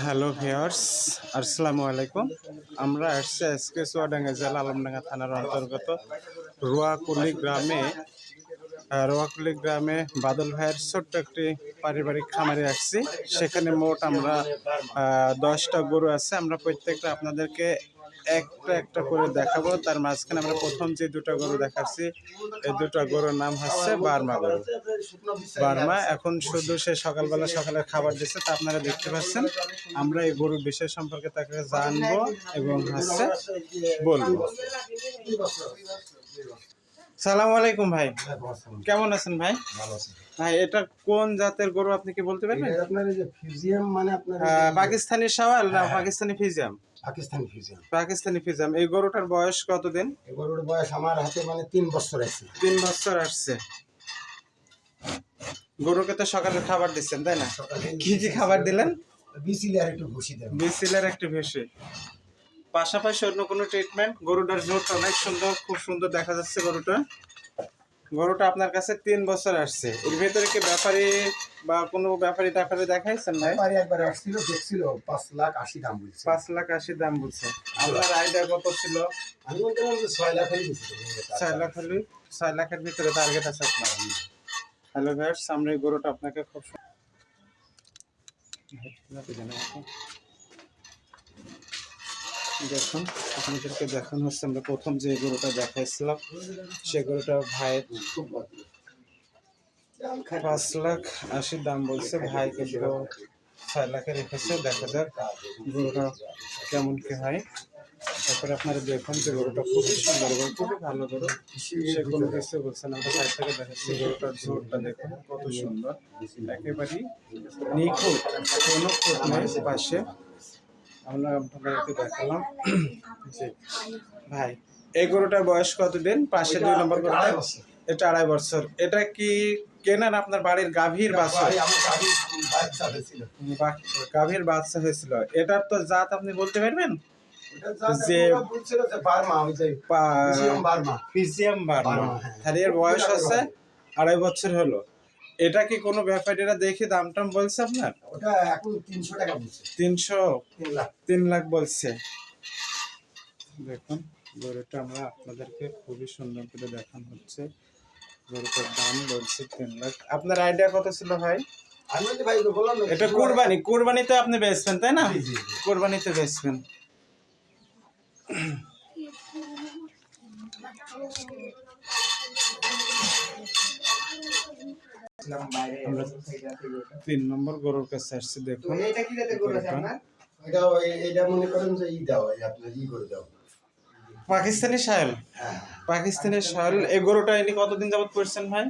Hello viewers আসসালামু আলাইকুম আমরা আসছি এসকে চুয়াডাঙ্গা জেলা আলমডাঙ্গা থানার অন্তর্গত রোয়াকুলি গ্রামে। রোয়াকুলি গ্রামে বাদল ভাইয়ের ছোট্ট একটি পারিবারিক খামারে আসছি। সেখানে মোট আমরা দশটা গরু আছে। আমরা প্রত্যেকটা আপনাদেরকে একটা একটা করে দেখাবো। তার মাঝখানে আমরা প্রথম যে দুটো গরু দেখাচ্ছি এই দুটো গরুর নাম হচ্ছে বার্মা গরু। বার্মা এখন শুধু সে সকালবেলা সকালে খাবার দিচ্ছে তা আপনারা দেখতে পাচ্ছেন। আমরা এই গরুর বিষয় সম্পর্কে তাকে জানব এবং হচ্ছে বলব। সালাম আলাইকুম ভাই। কেমন আছেন ভাই? ভাই এটা কোন জাতের গরু আপনি কি বলতে পারবেন? মানে পাকিস্তানি সাওয়াল না পাকিস্তানি ফিজিয়াম? পাকিস্তানি ফিজিয়াম পাকিস্তানি ফিজিয়াম এই গরুটার বয়স কতদিন? এই গরুর বয়স আমার হাতে মানে তিন বছর আছে। তিন বছর আসছে। গরুকে তো সকালে খাবার দিচ্ছেন তাই না? কি কি খাবার দিলেন? বিচিলে আর একটু ঘুষি দেন। বিসিলের একটি ভেসে পাশাপাশি অন্য কোনো ট্রিটমেন্ট গরুটার জোরটা অনেক সুন্দর খুব সুন্দর দেখা যাচ্ছে গরুটা। গরুটা আপনার কাছে তিন বছর আসছে। এর ভেতরে কি ব্যাপারী বা কোনো ব্যাপারী ট্যাপারি দেখাইছেন ভাই? ব্যাপারী একবার আসছিল দেখছিল পাঁচ লাখ আশি দাম বলছে। পাঁচ লাখ আশি দাম বলছে। আপনার আইডিয়া কত ছিল? আমি বলছিলাম যে ছয় লাখ গেছিল ছয় লাখ হলে ছয় লাখের ভিতরে টার্গেট আছে আপনার। হ্যালো ভাইয়ার সামনে এই গরুটা আপনাকে খুব দেখুন, আপনাদেরকে দেখানো হচ্ছে, আমরা প্রথম যে গরুটা দেখাইছিলাম, সে গরুটা ভাইয়ের পাঁচ লাখ আশি দাম বলছে ভাই কিন্তু ছয় লাখে রেখেছে, দেখা যাক গরুটা কেমন কি হয়। তারপরে আপনারা দেখুন যে গরুটা খুবই সুন্দর গরু খুবই ভালো গরু। সে কোনো কিছু বলছে না, আমরা সাইড থেকে দেখাচ্ছি গরুটার ঝোরটা দেখুন কত সুন্দর। একেবারেই নিখুঁত, কোনো খুঁত নেই, পাশে আমরা আপনাদেরকে দেখালাম। জি। ভাই এই গরুটার বয়স কতদিন? পাশে দুই নম্বর গরুটা? এটা আড়াই বছর। এটা কি কেনেন আপনার বাড়ির গাভীর বাচ্চা গাভীর বাচ্চা হয়েছিল। এটার তো জাত আপনি বলতে পারবেন? যে- বার্মা, হ্যাঁ। তাহলে এর বয়স হচ্ছে আড়াই বছর হলো। এটা কি কোনো ব্যাপারীরা দেখে দাম টাম বলছে আপনার? ওটা এখন তিনশো টাকা বলছে। তিনশো? তিন লাখ। তিন লাখ বলছে। দেখুন গরুটা আমরা আপনাদেরকে খুবই সুন্দর করে দেখানো হচ্ছে। গরুটার দাম বলছে তিন লাখ। আপনার আইডিয়া কত ছিল ভাই? এটা কোরবানি। কোরবানিতে আপনি বেচবেন তাই না। কোরবানিতে বেচবেন। আমরা তিন নম্বর গরুর কাছে আসছি দেখুন। এটা ওই- এটা মনে করেন যে ই দাও আপনার ই করে দাও পাকিস্তানি সাহেল হ্যাঁ। পাকিস্তানি সাহেল এই গরুটা ইনি কতদিন যাবত করছেন ভাই?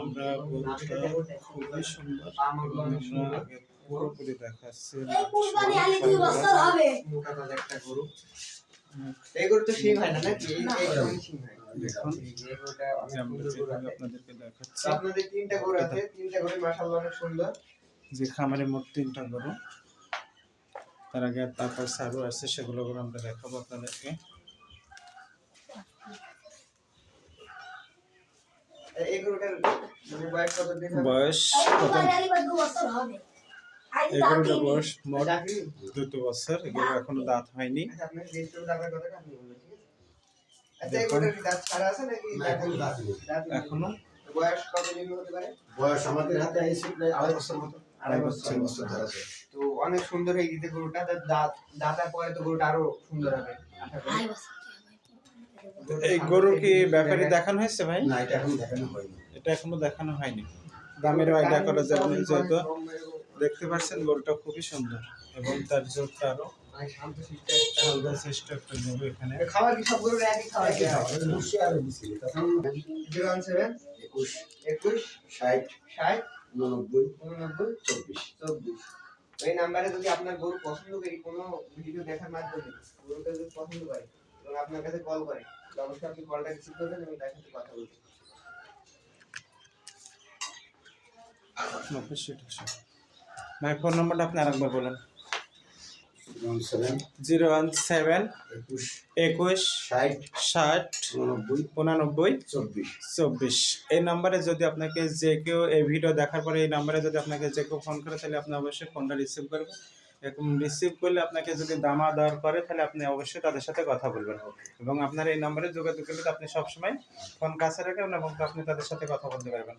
আমরা গরুটা খুবই সুন্দর এবং পুরোপুরি দেখাচ্ছি। আলী দুই বছর হবে সিং হয় না নাকি? এই এই সিং হয়। যে অনেক আমরা সুন্দর গরু যেভাবে আছে। আপনাদেরকে দেখাচ্ছি। তো আপনাদের তিনটা গরু আছে। তিনটা গরু মাশাআল্লাহ অনেক সুন্দর। যে খামারে মোট তিনটা গরু তার আগে তারপর সারু আছে সেগুলো আমরা দেখাবো আপনাদেরকে। মানে বয়স কত? হবে? বয়স মোট দুটো বছর এগুলো এখনও দাঁত হয়নি। আচ্ছা? আচ্ছা, এখন দাঁত নেই। দাঁত নেই? এখনও? বয়স কত হতে পারে? বয়স আমাদের হাতে আইসি প্রায় আড়াই বছর মতো। আড়াই বছর বছর ধরে তো অনেক সুন্দর এই দিতে গরুটা তার দাঁত দাঁতার পরে তো গরুটা আরও সুন্দর হবে। আশা করি। আড়াই বছর এই গরু কি ব্যাপারে দেখানো হয়েছে ভাই? না এটা এখন দেখানো হয়নি। এটা এখনও দেখানো হয়নি। দামের আইডিয়া করা যাবে যেহেতু। দেখতে পাচ্ছেন গোলটা খুবই সুন্দর এবং তার জোরটা আরও মানে একুশ। ষাট। ষাট। উননব্বই। উননব্বই। চব্বিশ। চব্বিশ। এই নাম্বারে যদি আপনার গরু পছন্দ করি কোনো ভিডিও দেখার মাধ্যমে গরুটা যদি পছন্দ করে এবং আপনার কাছে কল করে। অবশ্যই আপনি কলটা রিসিভ করবেন এবং তার সাথে কথা বলবেন। ভাই ফোন নম্বরটা আপনি আরেকবার বলেন। জিরো ওয়ান সেভেন একুশ ষাট ষাট উননব্বই চব্বিশ। চব্বিশ। এই নাম্বারে যদি আপনাকে যে কেউ এই ভিডিও দেখার পরে এই নাম্বারে যদি আপনাকে যে কেউ ফোন করে তাহলে আপনি অবশ্যই ফোনটা রিসিভ করবেন। এরকম রিসিভ করলে আপনাকে যদি দামা দর করে তাহলে আপনি অবশ্যই তাদের সাথে কথা বলবেন। এবং আপনার এই নাম্বারে যোগাযোগ করলে আপনি সবসময় ফোন কাছে রাখবেন এবং আপনি তাদের সাথে কথা বলতে পারবেন।